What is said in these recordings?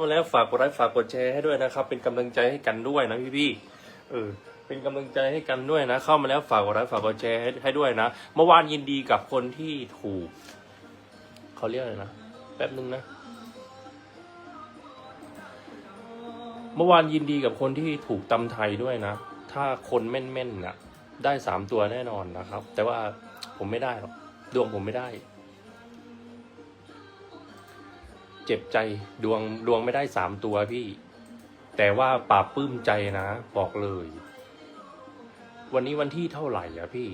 มาแล้วฝากกดไลค์ฝากกดแชร์ให้ด้วยนะครับ เป็นกำลังใจให้กันด้วยนะพี่พี่ๆเออเป็นกำลังใจให้กันด้วยนะ เข้ามาแล้วฝากกดไลค์ฝากกดแชร์ให้ให้ด้วยนะ เมื่อวานยินดีกับคนที่ถูกเขาเรียกอะไรนะแป๊บนึงนะเมื่อวานยินดีกับคนที่ถูกตำไทยด้วยนะ ถ้าคนแม่นๆน่ะได้สามตัวแน่นอนนะครับ แต่ว่าผมไม่ได้หรอกดวงผมไม่ได้ เจ็บใจดวงดวงไม่ได้สามตัวพี่ แต่ว่าปราบปลื้มใจนะ บอกเลย วันนี้วันที่เท่าไหร่อะพี่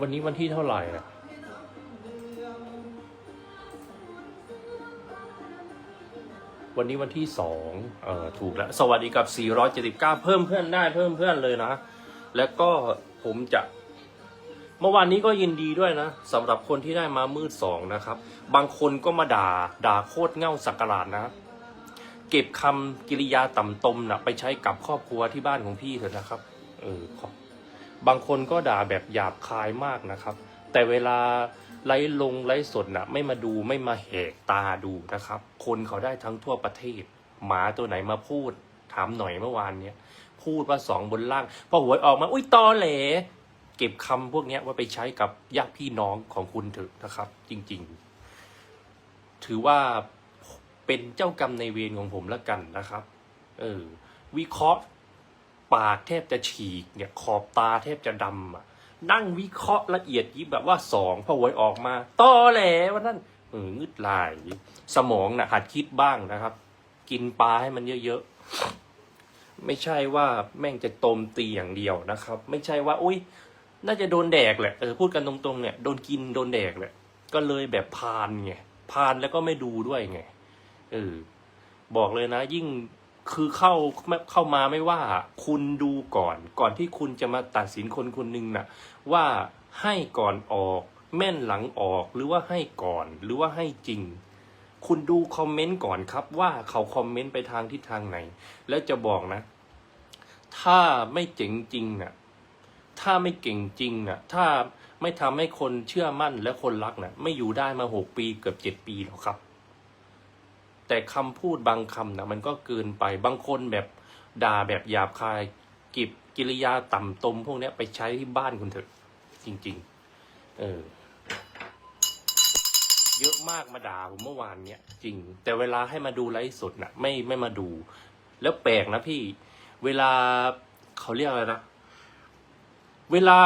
วันนี้วันที่เท่าไหร่อะวันนี้วันที่สองเออถูกแล้ว สวัสดีกับ 479 เพิ่มเพื่อนได้เพิ่มเพื่อนเลยนะ แล้วก็ผมจะ เมื่อวานนี้ก็ยินดีด้วยนะสำหรับคนที่ได้มามืดสองนะครับ บางคนก็มาด่าด่าโคตรเง่าสักกะหลาดนะ เก็บคำกิริยาต่ำตมนะไปใช้กับครอบครัวที่บ้านของพี่เถอะนะครับเออขอบบางคนก็ด่าแบบหยาบคายมากนะครับ แต่เวลาไลฟ์ลงไลฟ์สดนะไม่มาดูไม่มาแหกตาดูนะครับ คนเขาได้ทั้งทั่วประเทศ หมาตัวไหนมาพูด ถามหน่อยเมื่อวานเนี้ยพูดว่าสองบนล่าง พอหวยออกมา อุ้ยตอแหล เก็บคำพวกนี้ว่าไปใช้กับญาติพี่น้องของคุณเถอะนะครับ จริงๆ ถือว่าเป็นเจ้ากรรมในเวรของผมแล้วกันนะครับ เออ วิเคราะห์ปากแทบจะฉีกเนี่ย ขอบตาแทบจะดำอะนั่งวิเคราะห์ละเอียดยิบแบบว่าสองพอหวยออกมาตอแหลวันนั้นเอองึดลาย สมองนะหัดคิดบ้างนะครับ กินปลาให้มันเยอะๆไม่ใช่ว่าแม่งจะตมตีอย่างเดียวนะครับ ไม่ใช่ว่าอุ้ย น่าจะโดนแดกแหละเออพูดกันตรงๆเนี่ยโดนกินโดนแดกแหละก็เลยแบบพานไงพานแล้วก็ไม่ดูด้วยไงเออบอกเลยนะ ยิ่งคือเข้าเข้ามาไม่ว่า คุณดูก่อน ก่อนที่คุณจะมาตัดสินคนคนหนึ่งน่ะ ว่าให้ก่อนออก แม่นหลังออกหรือว่าให้ก่อนหรือว่าให้จริง คุณดูคอมเมนต์ก่อนครับว่าเขาคอมเมนต์ไปทางทิศทางไหน แล้วจะบอกนะ ถ้าไม่เจ๋งจริงน่ะ ถ้าไม่เก่งจริงน่ะ ถ้าไม่ทำให้คนเชื่อมั่นและคนรักน่ะ ไม่อยู่ได้มาหกปีเกือบเจ็ดปีหรอกครับ แต่คำพูดบางคำนะมันก็เกินไปบางคนแบบด่าแบบหยาบคาย กิบกิริยาต่ำตม พวกเนี้ยไปใช้ที่บ้านคุณเถอะ จริง ๆ เออ เยอะมากมาด่าผมเมื่อวานเนี้ยจริง แต่เวลาให้มาดูไลฟ์สดน่ะ ไม่ไม่มาดู แล้วแปลกนะพี่ เวลาเขาเรียกอะไรนะ เวลา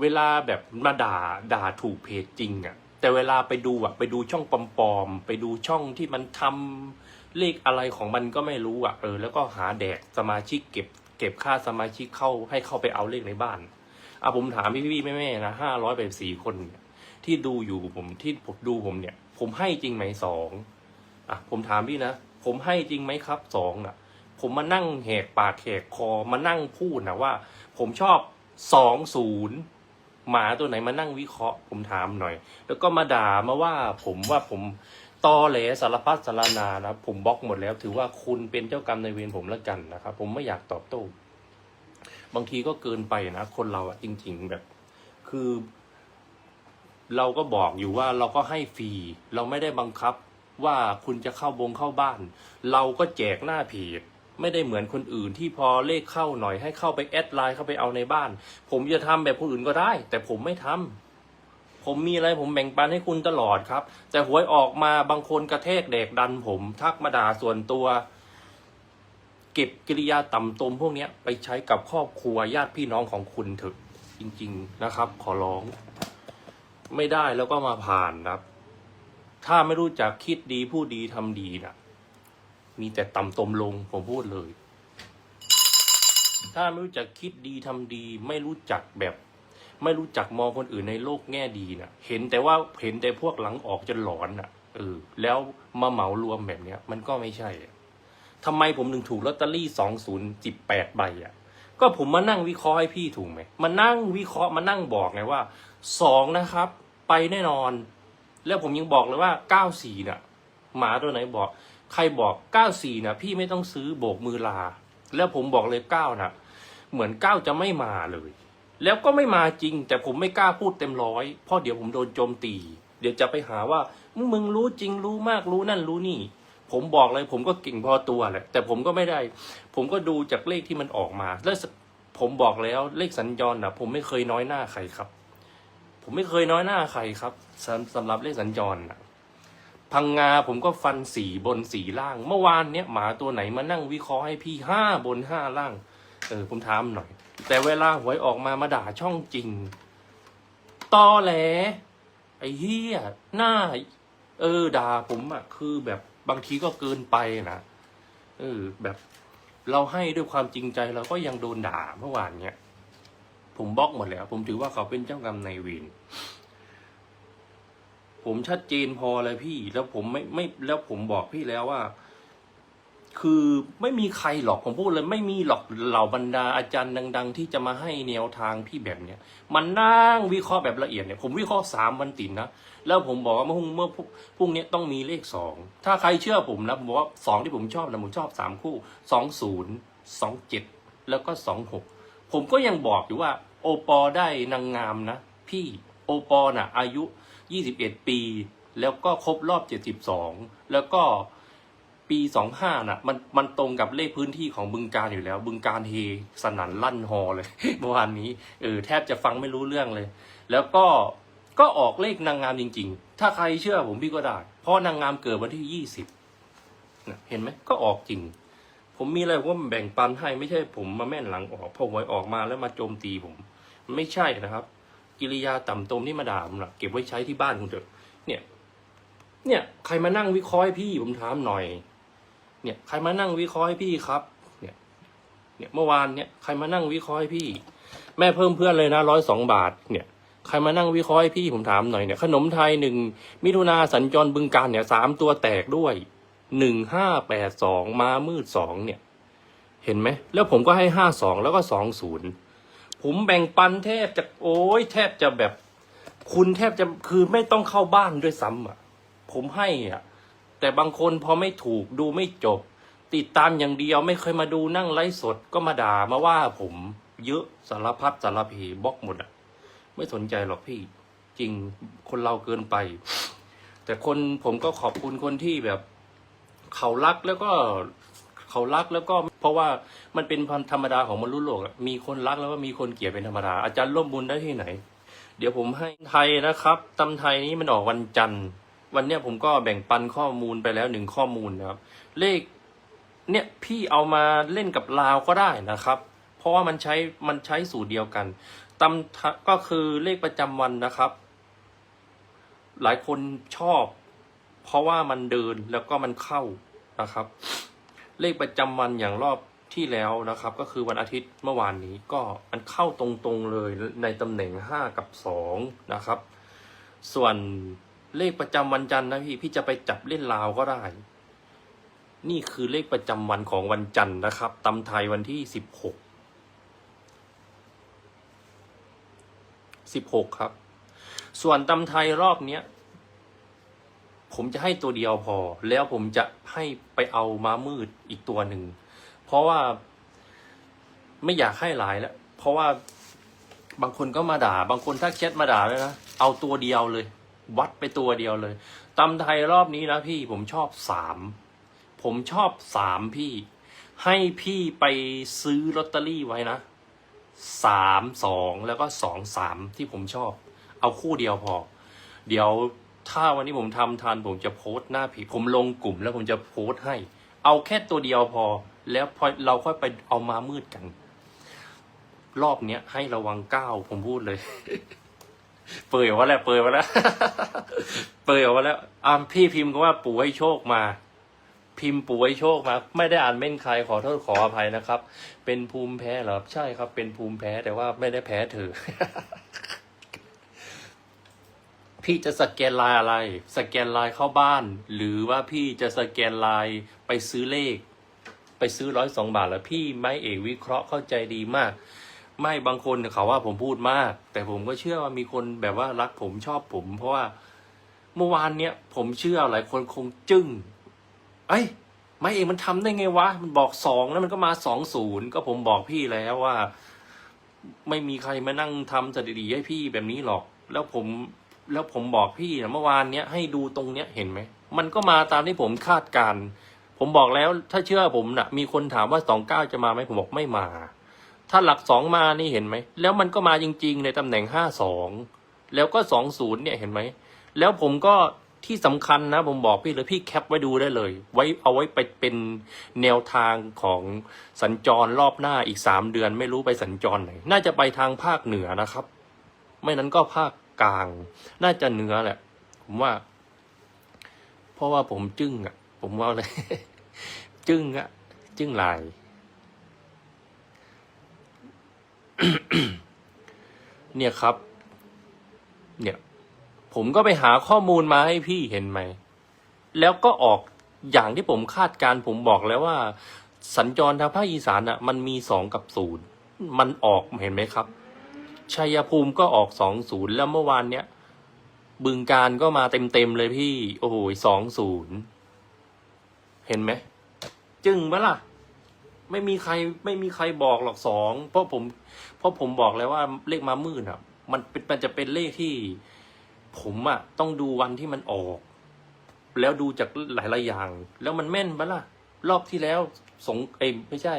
เวลาแบบมาด่าด่าถูกเพจจริงอะ่ะ แต่เวลาไปดูอะ่ะ ไปดูช่องปลอมๆไปดูช่องที่มันทำเลขอะไรของมันก็ไม่รู้อะ่ะ เออ แล้วก็หาแดกสมาชิกเก็บ เก็บค่าสมาชิกเข้าให้เข้าไปเอาเลขในบ้านอะผมถามพี่ๆแม่ๆนะห้าร้อยแบบสี่คนเนี่ยที่ดูอยู่ผมที่ผมดูผมเนี่ย ผมให้จริงไหมสองอะผมถามพี่นะผมให้จริงไหมครับสองอะ ผมมานั่งแหกปากแหกคอมานั่งพูดนะว่า ผมชอบ สองศูนย์หมาตัวไหนมานั่งวิเคราะห์ผมถามหน่อย แล้วก็มาด่ามาว่าผมว่าผมตอแหลสารพัดสารนานะผมบล็อกหมดแล้ว ถือว่าคุณเป็นเจ้ากรรมในเวรผมแล้วกันนะครับ ผมไม่อยากตอบโต้บางทีก็เกินไปนะคนเราอะจริง ๆแบบ คือ เราก็บอกอยู่ว่าเราก็ให้ฟรีเราไม่ได้บังคับว่าคุณจะเข้าวงเข้าบ้าน เราก็แจกหน้าเพจ ไม่ได้เหมือนคนอื่นที่พอเลขเข้าหน่อยให้เข้าไปแอดไลน์เข้าไปเอาในบ้าน ผมจะทำแบบคนอื่นก็ได้ แต่ผมไม่ทำผมมีอะไรผมแบ่งปันให้คุณตลอดครับ แต่หวยออกมาบางคนกระแทกแดกดัน ผมทักมาด่าส่วนตัว เก็บกิริยาต่ำตมพวกเนี้ยไปใช้กับครอบครัวญาติพี่น้องของคุณเถอะจริง ๆนะครับ ขอร้อง ไม่ได้แล้วก็มาผ่านครับ ถ้าไม่รู้จักคิดดีพูดดีทำดีนะ มีแต่ต่ำตมลงผมพูดเลย ถ้าไม่รู้จักคิดดีทำดี ไม่รู้จักแบบ ไม่รู้จักมองคนอื่นในโลกแง่ดีนะเห็นแต่ว่าเห็นแต่พวกหลังออกจนหลอนอะเออแล้วมาเหมารวมแบบเนี้ย มันก็ไม่ใช่อะทำไมผมถึงถูกลอตเตอรี่สองศูนย์จิบแปดใบอะ ก็ผมมานั่งวิเคราะห์ให้พี่ถูกไหมมานั่งวิเคราะห์มานั่งบอกไงว่าสองนะครับ ไปแน่นอน แล้วผมยังบอกเลยว่าเก้าสี่น่ะ หมาตัวไหนบอก ใครบอกเก้าสี่นะพี่ไม่ต้องซื้อโบกมือลา แล้วผมบอกเลยเก้านะเหมือนเก้าจะไม่มาเลย แล้วก็ไม่มาจริง แต่ผมไม่กล้าพูดเต็มร้อยเพราะเดี๋ยวผมโดนโจมตี เดี๋ยวจะไปหาว่ามึงรู้จริงรู้มากรู้นั่นรู้นี่ ผมบอกเลยผมก็เก่งพอตัวแหละแต่ผมก็ไม่ได้ ผมก็ดูจากเลขที่มันออกมา แล้วผมบอกแล้วเลขสัญจรนะผมไม่เคยน้อยหน้าใครครับ ผมไม่เคยน้อยหน้าใครครับสำสำหรับเลขสัญจรนะ พังงาผมก็ฟันสีบนสีล่าง เมื่อวานเนี้ยหมาตัวไหนมานั่งวิเคราะห์ให้พี่ห้าบนห้าล่าง เออผมถามหน่อย แต่เวลาหวยออกมามาด่าช่องจริงตอแหล ไอ้เฮียหน้า เออด่าผมอะคือแบบบางทีก็เกินไปนะเออ แบบเราให้ด้วยความจริงใจเราก็ยังโดนด่าเมื่อวานเนี้ยผมบล็อกหมดแล้ว ผมถือว่าเขาเป็นเจ้ากรรมนายเวร ผมชัดเจนพอเลยพี่ แล้วผมไม่ไม่แล้วผมบอกพี่แล้วว่า คือไม่มีใครหรอกผมพูดเลย ไม่มีหรอกเหล่าบรรดาอาจารย์ดัง ๆ ที่จะมาให้แนวทางพี่แบบเนี้ยมันนั่งวิเคราะห์แบบละเอียดเนี่ยผมวิเคราะห์สามวันติดนะแล้วผมบอกว่าเมื่อพรุ่งเมื่อพรุ่งนี้ต้องมีเลขสองถ้าใครเชื่อผมนะผมบอกว่าสองที่ผมชอบนะผมชอบสามคู่สองศูนย์สองเจ็ดแล้วก็สองหกผมก็ยังบอกอยู่ว่า โอปอได้นางงามนะ พี่โอปอน่ะ อายุ ยี่สิบเอ็ดปี แล้วก็ครบรอบเจ็ดสิบสองแล้วก็ปีสองห้าน่ะมันมันตรงกับเลขพื้นที่ของบึงการอยู่แล้ว บึงการเฮสนันลั่นฮอเลยเมื่อวานนี้เออแทบจะฟังไม่รู้เรื่องเลย แล้วก็ก็ออกเลขนางงามจริง ๆ ถ้าใครเชื่อผมพี่ก็ได้ เพราะนางงามเกิดวันที่ยี่สิบเห็นไหมก็ออกจริง ผมมีอะไรผมก็แบ่งปันให้ไม่ใช่ผมมาแม่นหลังออกพอหวยออกมาแล้วมาโจมตีผม ไม่ใช่นะครับ กิริยาต่ำตมที่มาด่าผมนะเก็บไว้ใช้ที่บ้านคุณเถอะ เนี่ย เนี่ย ใครมานั่งวิเคราะห์พี่ผมถามหน่อย เนี่ยใครมานั่งวิเคราะห์พี่ครับ เนี่ย เนี่ยเมื่อวานเนี่ยใครมานั่งวิเคราะห์พี่ แม่เพิ่มเพื่อนเลยนะร้อยสองบาท เนี่ยใครมานั่งวิเคราะห์พี่ผมถามหน่อยเนี่ยขนมไทยหนึ่งมิถุนาสัญจรบึงการเนี่ยสามตัวแตกด้วยหนึ่งห้าแปดสองมามืดสองเนี่ย เห็นไหม แล้วผมก็ให้ห้าสองแล้วก็สองศูนย์ ผมแบ่งปันแทบจะโอ้ยแทบจะแบบ คุณแทบจะคือไม่ต้องเข้าบ้านด้วยซ้ำอะ ผมให้อะ แต่บางคนพอไม่ถูกดูไม่จบ ติดตามอย่างเดียวไม่เคยมาดูนั่งไลฟ์สดก็มาด่ามาว่าผมเยอะสารพัดสารพีบล็อกหมดอะ ไม่สนใจหรอกพี่ จริงคนเราเกินไป แต่คนผมก็ขอบคุณคนที่แบบ เขารักแล้วก็ เขารักแล้วก็เพราะว่ามันเป็นพันธรรมดาของมนุษย์โลกมีคนรักแล้วก็มีคนเกลียดเป็นธรรมดาอาจารย์ร่วมบุญได้ที่ไหน เดี๋ยวผมให้ไทยนะครับตำไทยนี้มันออกวันจันทร์ วันเนี้ยผมก็แบ่งปันข้อมูลไปแล้วหนึ่งข้อมูลนะครับ เลขเนี่ยพี่เอามาเล่นกับลาวก็ได้นะครับ เพราะว่ามันใช้มันใช้สูตรเดียวกันตำก็คือเลขประจำวันนะครับ หลายคนชอบ เพราะว่ามันเดินแล้วก็มันเข้านะครับ เลขประจำวันอย่างรอบที่แล้วนะครับ ก็คือวันอาทิตย์เมื่อวานนี้ก็มันเข้าตรงๆเลยในตำแหน่งห้ากับสองนะครับ ส่วนเลขประจำวันจันทร์นะพี่พี่จะไปจับเล่นลาวก็ได้ นี่คือเลขประจำวันของวันจันทร์นะครับตำไทยวันที่สิบหกสิบหกครับ ส่วนตำไทยรอบเนี้ย ผมจะให้ตัวเดียวพอ แล้วผมจะให้ไปเอาม้ามืดอีกตัวหนึ่ง เพราะว่าไม่อยากให้หลายแล้ว เพราะว่าบางคนก็มาด่า บางคนถ้าแชทมาด่าเลยนะ เอาตัวเดียวเลย วัดไปตัวเดียวเลยตำไทยรอบนี้นะพี่ผมชอบสาม ผมชอบสามพี่ ให้พี่ไปซื้อลอตเตอรี่ไว้นะสามสองแล้วก็สองสามที่ผมชอบ เอาคู่เดียวพอ เดี๋ยว ถ้าวันนี้ผมทำทันผมจะโพสต์หน้าผีผมลงกลุ่มแล้วผมจะโพสต์ให้ เอาแค่ตัวเดียวพอ แล้วพอเราค่อยไปเอามามืดกัน รอบเนี้ยให้ระวังก้าวผมพูดเลย เปิดออกมาแล้ว เปิดมาแล้ว เปิดออกมาแล้วอ่าพี่พิมพ์ก็ว่าปู่ให้โชคมา พิมพ์ปู่ให้โชคมา ไม่ได้อ่านเม่นใครขอโทษขออภัยนะครับ เป็นภูมิแพ้เหรอใช่ครับ เป็นภูมิแพ้แต่ว่าไม่ได้แพ้เธอ พี่จะสแกนลน์อะไร สแกนลน์เข้าบ้าน หรือว่าพี่จะสแกนลน์ไปซื้อเลข ไปซื้อร้อยสองบาทแล้วพี่ไม่เอกวิเคราะห์เข้าใจดีมาก ไม่บางคนเขาว่าผมพูดมาก แต่ผมก็เชื่อว่ามีคนแบบว่ารักผมชอบผม เพราะว่าเมื่อวานเนี้ยผมเชื่อหลายคนคงจึ้งเอ้ไม่เอกมันทำได้ไงวะ มันบอกสองแล้วมันก็มาสองศูนย์ก็ผมบอกพี่แล้วว่า ไม่มีใครมานั่งทำสถิติให้พี่แบบนี้หรอก แล้วผม แล้วผมบอกพี่นะเมื่อวานเนี้ยให้ดูตรงเนี้ยเห็นไหม มันก็มาตามที่ผมคาดการณ์ผมบอกแล้วถ้าเชื่อผมนะ่ะ มีคนถามว่าสองเก้าจะมาไหมผมบอกไม่มา ถ้าหลักสองมานี่เห็นไหม แล้วมันก็มาจริง ๆ ในตำแหน่งห้าสองแล้วก็สองศูนย์เนี่ยเห็นไหม แล้วผมก็ที่สำคัญนะ ผมบอกพี่เลยพี่แคปไว้ดูได้เลย ไว้เอาไว้ไปเป็นแนวทางของสัญจรรอบหน้าอีกสามเดือน ไม่รู้ไปสัญจรไหน น่าจะไปทางภาคเหนือนะครับ ไม่นั้นก็ภาค กลาง น่าจะเนื้อแหละ ผมว่า เพราะว่าผมจึ้งอะ ผมว่าเลย จึ้งอะ จึ้งลาย เนี่ยครับ เนี่ย ผมก็ไปหาข้อมูลมาให้พี่เห็นไหม แล้วก็ออกอย่างที่ผมคาดการผมบอกแล้วว่า สัญจรทางภาคอีสานอะ มันมีสองกับศูนย์มันออกเห็นไหมครับ ชัยภูมิก็ออกสองศูนย์แล้วเมื่อวานเนี้ยบึงการก็มาเต็มเต็มๆเลยพี่ โอ้โหสองศูนย์เห็นไหม จึงไหมล่ะ ไม่มีใครไม่มีใครบอกหรอกสองเพราะผม เพราะผมบอกแล้วว่าเลขมามืดอะ มันเป็นมันจะเป็นเลขที่ ผมอะ ต้องดูวันที่มันออก แล้วดูจากหลายๆอย่าง แล้วมันแม่นปะล่ะ รอบที่แล้วสงเอยไม่ใช่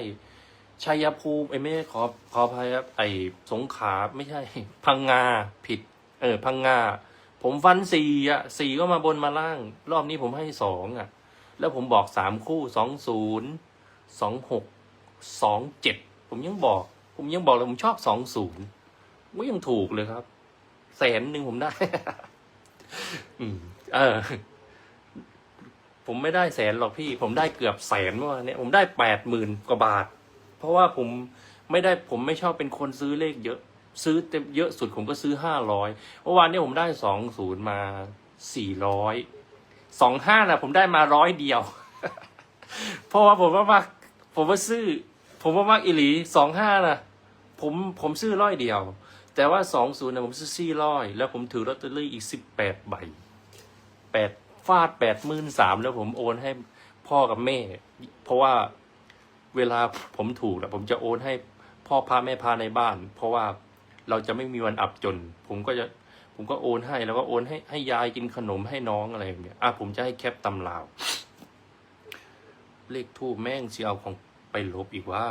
ชัยภูมิเอ้ยไม่ใช่ขอขออภัยครับไอ้สงขลาไม่ใช่ พังงาผิด เออ พังงาผมฟันสี่อะสี่ก็มาบนมาล่าง รอบนี้ผมให้สองอะ แล้วผมบอกสามคู่สองศูนย์สองหกสองเจ็ดผมยังบอก ผมยังบอกเลยผมชอบสองศูนย์ก็ยังถูกเลยครับ แสนหนึ่งผมได้ อืม เออ ผมไม่ได้แสนหรอกพี่ ผมได้เกือบแสนเมื่อวานเนี้ยผมได้แปดหมื่นกว่าบาท ราะว่าผมไม่ได้ผมไม่ชอบเป็นคนซื้อเลขเยอะ ซื้อเต็มเยอะสุดผมก็ซื้อห้าร้อยเมื่อวานนี้ผมได้สองศูนย์มาสี่ร้อยสองห้านะผมได้มาร้อยเดียว เพราะว่าผมว่ามักผมว่าซื้อ ผมว่ามักอิหลีสองห้านะผมผมซื้อร้อยเดียว แต่ว่าสองศูนย์นะผมซื้อสี่ร้อยแล้วผมถือลอตเตอรี่อีกสิบแปดใบแปดฟาดแปดหมื่นสามแล้วผมโอนให้พ่อกับแม่ เพราะว่า เวลาผมถูกนะผมจะโอนให้พ่อพาแม่พาในบ้าน เพราะว่าเราจะไม่มีวันอับจน ผมก็จะผมก็โอนให้แล้วก็โอนให้ให้ยายกินขนมให้น้องอะไรอย่างเงี้ยอะผมจะให้แคปตำลาว เลขทูบแม่งสิเอาของไปลบอีกว่า